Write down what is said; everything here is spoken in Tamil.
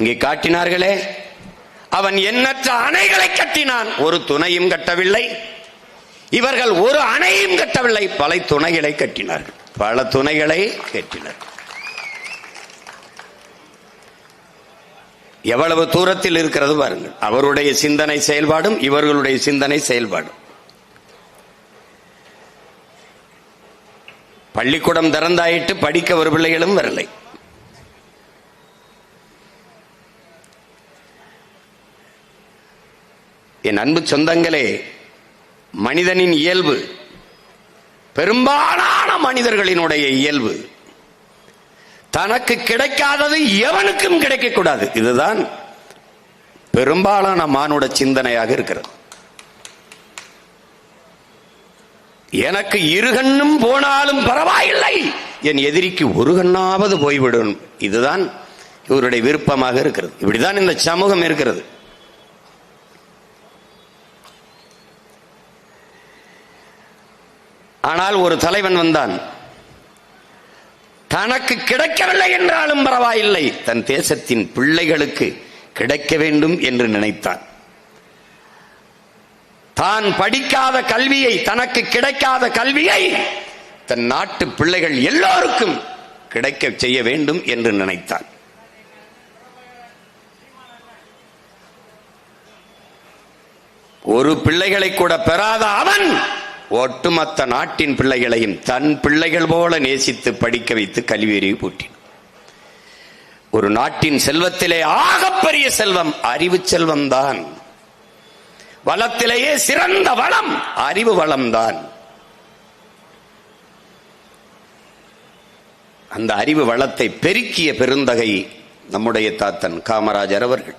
இங்கே காட்டினார்களே அவன் எண்ணற்ற அணைகளை கட்டினான். ஒரு துணையும் கட்டவில்லை. இவர்கள் ஒரு அணையும் கட்டவில்லை. பல துணைகளை கட்டினார்கள். பல துணைகளை கட்டினார்கள் எவ்வளவு தூரத்தில் இருக்கிறது பாருங்கள். அவருடைய சிந்தனை செயல்பாடும் இவர்களுடைய சிந்தனை செயல்பாடும். பள்ளிக்கூடம் திறந்தாயிட்டு படிக்க ஒரு பிள்ளைகளும் வரலை. என் அன்பு சொந்தங்களே மனிதனின் இயல்பு பெரும்பாலான மனிதர்களினுடைய இயல்பு. தனக்கு கிடைக்காதது எவனுக்கும் கிடைக்கக்கூடாது. இதுதான் பெரும்பாலான மானுட சிந்தனையாக இருக்கிறது. எனக்கு இரு கண்ணும் போனாலும் பரவாயில்லை. என் எதிரிக்கு ஒரு கண்ணாவது போய்விடும். இதுதான் இவருடைய விருப்பமாக இருக்கிறது. இப்படிதான் இந்த சமூகம் இருக்கிறது. ஆனால் ஒரு தலைவன் வந்தான். தனக்கு கிடைக்கவில்லை என்றாலும் பரவாயில்லை. தன் தேசத்தின் பிள்ளைகளுக்கு கிடைக்க வேண்டும் என்று நினைத்தான். தான் படிக்காத கல்வியை தனக்கு கிடைக்காத கல்வியை தன் நாட்டு பிள்ளைகள் எல்லோருக்கும் கிடைக்க செய்ய வேண்டும் என்று நினைத்தான். ஒரு பிள்ளைகளை கூட பெறாத அவன் ஒட்டுமொத்த நாட்டின் பிள்ளைகளையும் தன் பிள்ளைகள் போல நேசித்து படிக்க வைத்து கல்வியறிவு பூட்டின் ஒரு நாட்டின் செல்வத்திலே ஆகப்பெரிய செல்வம் அறிவு செல்வம் தான். வளத்திலேயே சிறந்த வளம் அறிவு வளம்தான் அந்த அறிவு வளத்தை பெருக்கிய பெருந்தகை நம்முடைய தாத்தன் காமராஜர் அவர்கள்.